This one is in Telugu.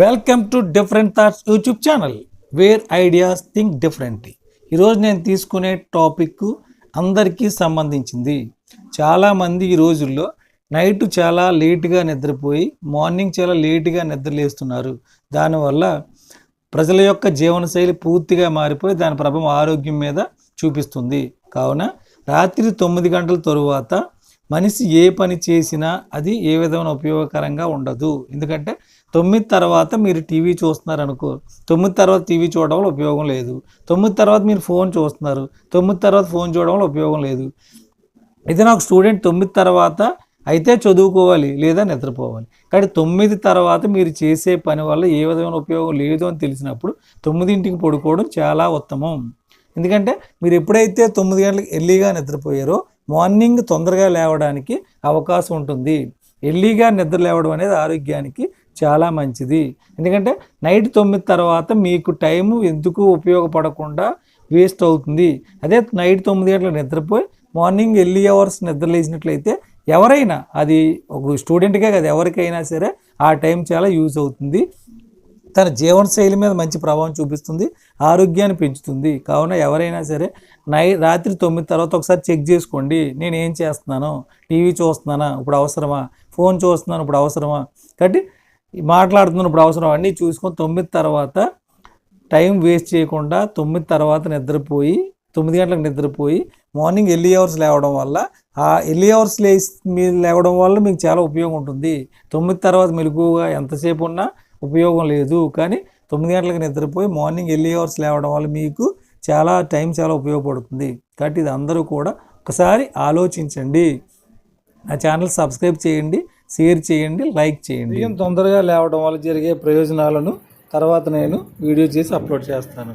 Welcome to different thoughts YouTube channel where ideas think differently ఈరోజు నేను తీసుకునే టాపిక్ అందరికీ సంబంధించింది. చాలామంది ఈ రోజుల్లో నైట్ చాలా లేటుగా నిద్రపోయి మార్నింగ్ చాలా లేటుగా నిద్రలేస్తున్నారు. దానివల్ల ప్రజల యొక్క జీవనశైలి పూర్తిగా మారిపోయి దాని ప్రభావం ఆరోగ్యం మీద చూపిస్తుంది. కావున రాత్రి తొమ్మిది గంటల తరువాత మనిషి ఏ పని చేసినా అది ఏ విధమైన ఉపయోగకరంగా ఉండదు. ఎందుకంటే తొమ్మిది తర్వాత మీరు టీవీ చూస్తున్నారు అనుకో తొమ్మిది తర్వాత టీవీ చూడడం వల్ల ఉపయోగం లేదు. తొమ్మిది తర్వాత మీరు ఫోన్ చూస్తున్నారు తొమ్మిది తర్వాత ఫోన్ చూడడం వల్ల ఉపయోగం లేదు. ఇది నాకు స్టూడెంట్ తొమ్మిది తర్వాత అయితే చదువుకోవాలి లేదా నిద్రపోవాలి. కానీ తొమ్మిది తర్వాత మీరు చేసే పని వల్ల ఏ విధమైన ఉపయోగం లేదు అని తెలిసినప్పుడు తొమ్మిదింటికి పడుకోవడం చాలా ఉత్తమం. ఎందుకంటే మీరు ఎప్పుడైతే తొమ్మిది గంటలకు ఎర్లీగా నిద్రపోయారో మార్నింగ్ తొందరగా లేవడానికి అవకాశం ఉంటుంది. ఎర్లీగా నిద్ర లేవడం అనేది ఆరోగ్యానికి చాలా మంచిది. ఎందుకంటే నైట్ తొమ్మిది తర్వాత మీకు టైము ఎందుకు ఉపయోగపడకుండా వేస్ట్ అవుతుంది. అదే నైట్ తొమ్మిది గంటలకు నిద్రపోయి మార్నింగ్ ఎర్లీ అవర్స్ నిద్ర లేచినట్లయితే ఎవరైనా అది ఒక స్టూడెంట్గా కాదు ఎవరికైనా సరే ఆ టైం చాలా యూజ్ అవుతుంది. తన జీవనశైలి మీద మంచి ప్రభావం చూపిస్తుంది ఆరోగ్యాన్ని పెంచుతుంది. కావున ఎవరైనా సరే నై రాత్రి తొమ్మిది తర్వాత ఒకసారి చెక్ చేసుకోండి. నేను ఏం చేస్తున్నాను? టీవీ చూస్తున్నానా? ఇప్పుడు అవసరమా? ఫోన్ చూస్తున్నాను ఇప్పుడు అవసరమా? కాబట్టి మాట్లాడుతున్నాను ఇప్పుడు అవసరం అన్నీ చూసుకొని తొమ్మిది తర్వాత టైం వేస్ట్ చేయకుండా తొమ్మిది తర్వాత నిద్రపోయి తొమ్మిది గంటలకు నిద్రపోయి మార్నింగ్ ఎర్లీ అవర్స్ లేవడం వల్ల ఆ ఎర్లీ అవర్స్ లేచి మీరు లేవడం వల్ల మీకు చాలా ఉపయోగం ఉంటుంది. తొమ్మిది తర్వాత మెలకుగా ఎంతసేపు ఉన్నా ఉపయోగం లేదు. కానీ తొమ్మిది గంటలకు నిద్రపోయి మార్నింగ్ ఎర్లీ అవర్స్ లేవడం వల్ల మీకు చాలా టైం చాలా ఉపయోగపడుతుంది. కాబట్టి ఇది అందరూ కూడా ఒకసారి ఆలోచించండి. నా ఛానల్ సబ్స్క్రైబ్ చేయండి షేర్ చేయండి లైక్ చేయండి. ఉదయం తొందరగా లేవడం వల్ల జరిగే ప్రయోజనాలను తర్వాత నేను వీడియో చేసి అప్లోడ్ చేస్తాను.